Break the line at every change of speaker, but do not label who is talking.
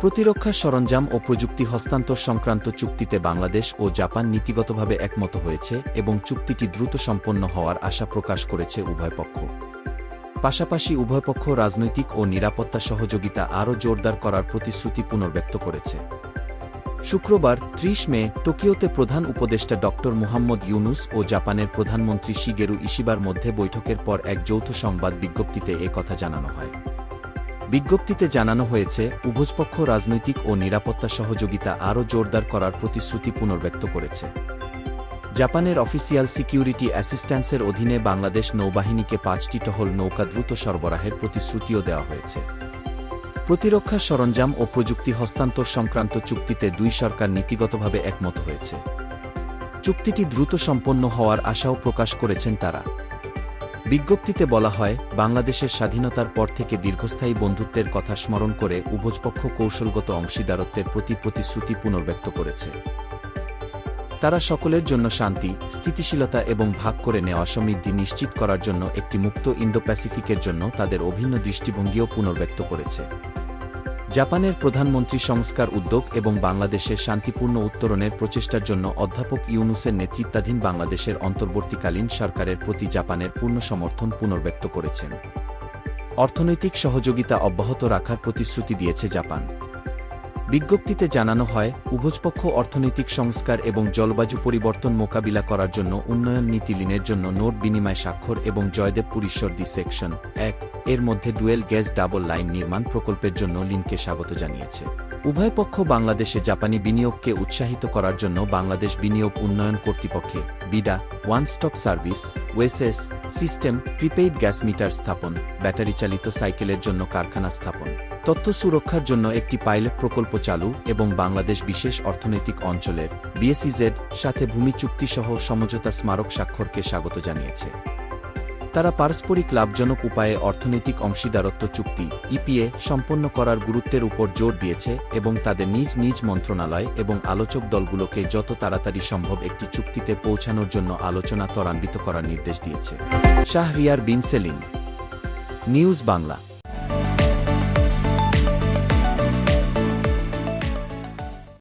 প্রতিরক্ষা সরঞ্জাম ও প্রযুক্তি হস্তান্তর সংক্রান্ত চুক্তিতে বাংলাদেশ ও জাপান নীতিগতভাবে একমত হয়েছে এবং চুক্তিটি দ্রুত সম্পন্ন হওয়ার আশা প্রকাশ করেছে উভয় পক্ষ। পাশাপাশি উভয় পক্ষ রাজনৈতিক ও নিরাপত্তা সহযোগিতা আরও জোরদার করার প্রতিশ্রুতি পুনর্ব্যক্ত করেছে। শুক্রবার, ত্রিশ মে, টোকিওতে প্রধান উপদেষ্টা ড মুহাম্মদ ইউনুস ও জাপানের প্রধানমন্ত্রী শিগেরু ইশিবার মধ্যে বৈঠকের পর এক যৌথ সংবাদ বিজ্ঞপ্তিতে কথা জানানো হয়। বিজ্ঞপ্তিতে জানানো হয়েছে উভয়পক্ষ রাজনৈতিক ও নিরাপত্তা সহযোগিতা আরও জোরদার করার প্রতিশ্রুতি পুনর্ব্যক্ত করেছে। জাপানের অফিসিয়াল সিকিউরিটি অ্যাসিস্ট্যান্সের অধীনে বাংলাদেশ নৌবাহিনীকে পাঁচটি টহল নৌকা দ্রুত সরবরাহের প্রতিশ্রুতিও দেওয়া হয়েছে। প্রতিরক্ষা সরঞ্জাম ও প্রযুক্তি হস্তান্তর সংক্রান্ত চুক্তিতে দুই সরকার নীতিগতভাবে একমত হয়েছে। চুক্তিটি দ্রুত সম্পন্ন হওয়ার আশাও প্রকাশ করেছেন তারা। বিজ্ঞপ্তিতে বলা হয়, বাংলাদেশের স্বাধীনতার পর থেকে দীর্ঘস্থায়ী বন্ধুত্বের কথা স্মরণ করে উভয়পক্ষ কৌশলগত অংশীদারত্বের প্রতি প্রতিশ্রুতি পুনর্ব্যক্ত করেছে। তারা সকলের জন্য শান্তি, স্থিতিশীলতা এবং ভাগ করে নেওয়া সমৃদ্ধি নিশ্চিত করার জন্য একটি মুক্ত ইন্দো প্যাসিফিকের জন্য তাদের অভিন্ন দৃষ্টিভঙ্গিও পুনর্ব্যক্ত করেছে। জাপানের প্রধানমন্ত্রী সংস্কার উদ্যোগ এবং বাংলাদেশের শান্তিপূর্ণ উত্তরণের প্রচেষ্টার জন্য অধ্যাপক ইউনুসের নেতৃত্বাধীন বাংলাদেশের অন্তর্বর্তীকালীন সরকারের প্রতি জাপানের পূর্ণ সমর্থন পুনর্ব্যক্ত করেছেন। অর্থনৈতিক সহযোগিতা অব্যাহত রাখার প্রতিশ্রুতি দিয়েছে জাপান। বিজ্ঞপ্তিতে জানানো হয় উভয়পক্ষ অর্থনৈতিক সংস্কার এবং জলবায়ু পরিবর্তন মোকাবিলা করার জন্য উন্নয়ন নীতি লিনের জন্য নোট বিনিময় স্বাক্ষর এবং জয়দেবপুর ঈশ্বরদী সেকশন এক, এর মধ্যে ডুয়েল গ্যাস ডাবল লাইন নির্মাণ প্রকল্পের জন্য লিনকে স্বাগত জানিয়েছে। উভয় পক্ষ বাংলাদেশে জাপানি বিনিয়োগকে উৎসাহিত করার জন্য বাংলাদেশ বিনিয়োগ উন্নয়ন কর্তৃপক্ষে, BIDA, one stop service OSS system, prepaid gas meter স্থাপন ব্যাটারি চালিত সাইকেলের জন্য কারখানা স্থাপন। তথ্য সুরক্ষার জন্য একটি পাইলট প্রকল্প চালু এবং বাংলাদেশ বিশেষ অর্থনৈতিক অঞ্চলের বিএসইজেড সাথে ভূমি চুক্তিসহ সমঝোতা স্মারক স্বাক্ষরকে স্বাগত জানিয়েছে। তারা পারস্পরিক লাভজনক উপায়ে অর্থনৈতিক অংশীদারত্ব চুক্তি, ইপিএ, সম্পন্ন করার গুরুত্বের উপর জোর দিয়েছে এবং তাদের নিজ নিজ মন্ত্রণালয় এবং আলোচক দলগুলোকে যত তাড়াতাড়ি সম্ভব একটি চুক্তিতে পৌঁছানোর জন্য আলোচনা ত্বরান্বিত করার নির্দেশ দিয়েছে। শাহরিয়ার বিন সেলিম, নিউজ বাংলা।